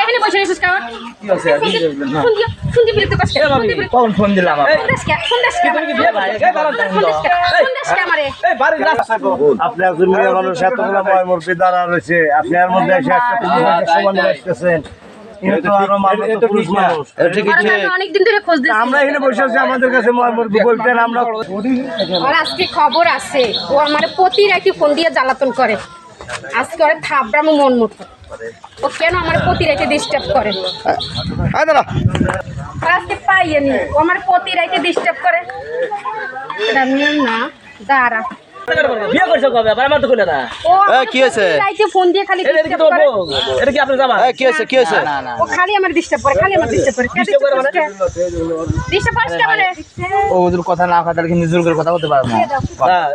এখানে বসে রেছিস কি আছে? বিরক্ত কখন ফোন দিলাম ফোন ফোন আমারে। এই বাড়ির রাস্তা আপনি একজন মেয়ে মানুষ এতগুলো ময় মুরগি দাঁড়া রয়েছে। আপনি এর মধ্যে এসে একটা সমান আসতেছেন কিন্তু আরও মানুষ তো পুরুষ মানুষ। ঠিক আর আমি অনেকদিন ধরে খোঁজ দিচ্ছি। আমরা এখানে বসে আছি আমাদের কাছে ময় মুরগি বলতেন আমরা আর আজকে খবর আছে ও আমার প্রতি রাতে ফোন দিয়ে জ্বালাতন করে। আজকে ওরে থাবড়ামো মন মতো ও কেন আমার প্রতি রাইতে ডিস্টার্ব করে? আয় দাঁড়া। আজকে পাইয়ে ও আমার প্রতি রাইতে ডিস্টার্ব করে। এটা নিয়ম না দাঁড়া। বিয়ে করছ কবে? আবার আমার তো কইলে না। ও এ, আমার কি হয়েছে? প্রতি ফোন দিয়ে খালি এটা কি তোর এটা কি আপনার জামা কি হয়েছে? কি হয়েছে? ও খালি আমার ডিস্টার্ব করে খালি আমার ডিস্টার্ব করে। Disturb করে মানে? ডিস্টার্ব করছ মানে? ও ওদের কথা না কথা কি নিজের করে কথা বলতে পারব না। হ্যাঁ,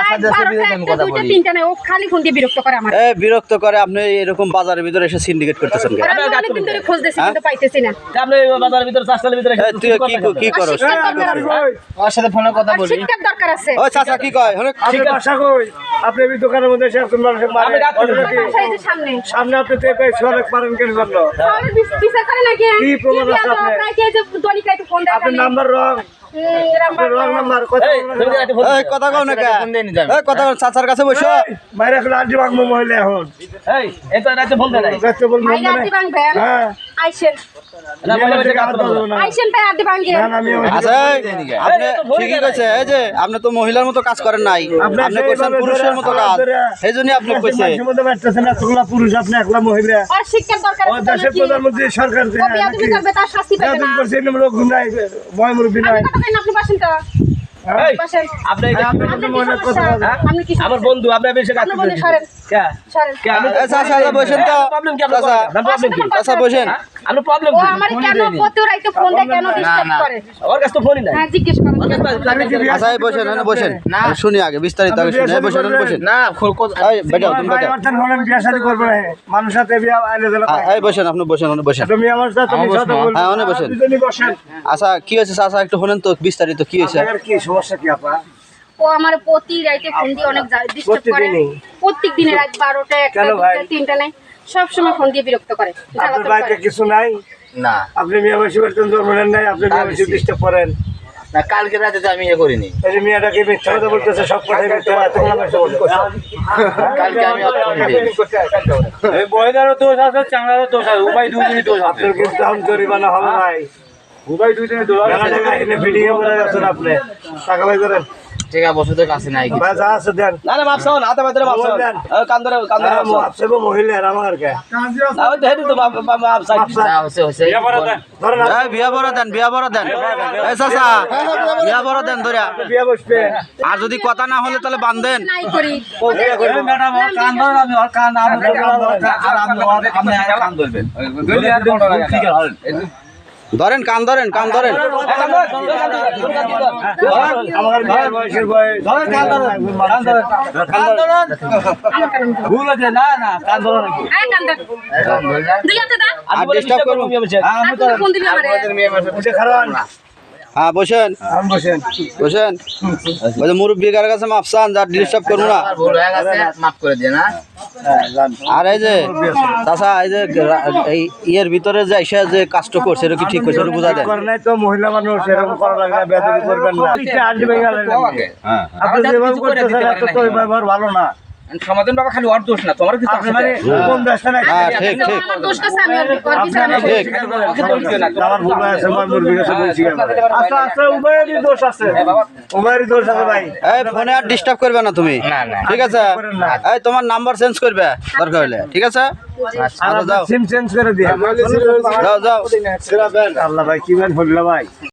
আশা দিয়ে বারোটা, বিরুদ্ধে আমি একটা, কথা বলি। তিনটা নয়, ও খালি ফোন দিয়ে বিরক্ত করে আমার এ বিরক্ত করে আপনি এরকম বাজারের ভিতরে এসে সিন্ডিকেট করতেছেন কেন? আর আমি অনেকদিন ধরে খোঁজ দিয়েছি কিন্তু পাইতেছি না। আপনি বাজারের ভিতরে চাষালের ভিতরে তুই কি কি আছে। ওর সাথে ফোনে কথা আর বলি। শিক্ষার দরকার আছে। চাচা কি কয়? আপনি বাসা আপনি এই দোকানের মধ্যে এসে একজন মানুষের সামনে। সামনে আপনি তো পারেন কেন কি প্রমাণ আছে আপনার? Number wrong. কথা কথা কও না কও, চাচার কাছে বসো। মায়ের এখন আন্টি মহিলা এখন। এই এই তো রাতে ফোন দেয় নাই। দেখতে বলব ভাই হ্যাঁ। আচ্ছা এই, আপনি ঠিকই কইছে এই যে আপনি তো মহিলার মতো কাজ করেন নাই আপনি আপনি পুরুষের মতো কাজ। সেই পুরুষ, একলা মহিলা। শিক্ষার দরকার দেশের প্রধানমন্ত্রী সরকার তার শাস্তি পাবে না। লোক মুরব্বি নাই। আপনি বসেন তো। হ্যাঁ? আপনি আপনার আমার বন্ধু আপনি বেশি কাজ হ্যাঁ আচ্ছা শুনি আগে বিস্তারিত বসেন বসেন। বসেন আপনি। হ্যাঁ। আচ্ছা কি হয়েছে চাচা একটু শুনেন তো বিস্তারিত কি হয়েছে? সমস্যা কি আপা? ও আমার প্রতি রাইতে ফোন দিয়ে অনেক ডিস্টার্ব করে। প্রত্যেক দিনে রাত বারোটা একটা দুটা তিনটা নাই সব সময় ফোন দিয়ে বিরক্ত করে। আপনার বাড়িতে কিছু নাই? না। আপনি মিয়া বসে জন্ম নেন নাই আপনি মিয়া বসে ডিস্টার্ব করেন। না কালকে রাতে তো আমি ইয়ে করিনি। এই যে মিয়াটাকে মিথ্যা কথা বলতেছে সব কথাই মিথ্যা। কালকে আমি। এই বয়দারও দোষ আছে চাংড়ারও দোষ আছে উভয় দুজনই দোষ আছে। আপনার কিন্তু এখন জরিমানা হবে ভাই। উভয় দুজনই দোষ আছে। ভিডিও করে আছেন আপনি। টাকা ভাই করেন ঠিক আছে বসুদের কাছে নাই। ভাই যা আছে দেন না না মাপসাও না হাতে মাত্র মাপসাও বললেন। কান ধরে কান ধরে মাপসাও মহিলা আমার কে না ওই দেখি তো বাপ বাপ মাপসাই যা হচ্ছে হচ্ছে ধরেন আপনি এই বিয়া বড় দেন বিয়া বড় দেন এই চাচা বিয়া বড় দেন ধরিয়া বিয়ে বসবে আর যদি কথা না হলে তাহলে বান্ধেন নাই করি ম্যাডাম কান ধরেন আমি ওর কান আমি আর আপনি আর কান ধরবেন আর কোনো টাকা ঠিক আছে ধরেন কান ধরেন কান ধরেন আমার বিয়ের বয়সের বয়স ধরেন কান ধরেন কান ধরেন কান ধরেন ভুল আছে না না কান দা আর ডিস্টার্ব করব হ্যাঁ, হ্যাঁ বসেন। আমি বসেন। বসেন। ওই যে মুরব্বী কার কাছে মাপসান যা ডিস্টার্ব করব না। হয়ে গেছে মাফ করে দিয়ে না। আর এই যে চাচা এই যে এই ইয়ের ভিতরে যে এসে যে কাজটা করছে এটা কি ঠিক করছে এটা বুঝা দেন করে নাই তো মহিলা মানুষ এরকম করা লাগে না বেদবি করবেন না। এটা আন্টি ভেঙে গেলেন আপনি। আপনি যেভাবে করতেছেন এত তো ব্যবহার ভালো না। সমাধান বাবা খালি ওর দোষ না তোমার কিছু আপনি মানে কম দেশটা না হ্যাঁ ঠিক ঠিক। আমার দোষ আমি আর পিছনে আমি ঠিক আমার ভুল হয়েছে আমার মুরগি কাছে বলছি আচ্ছা আচ্ছা উভয়েরই দোষ আছে। উভয়েরই দোষ আছে ভাই। এই ফোনে আর ডিস্টার্ব করবে না তুমি। না না। ঠিক আছে? এই তোমার নাম্বার চেঞ্জ করবে দরকার হলে। ঠিক আছে? আর আচ্ছা যাও। সিম চেঞ্জ করে দিয়ে যাও যাও। আল্লাহ ভাই কি মান হল ভাই?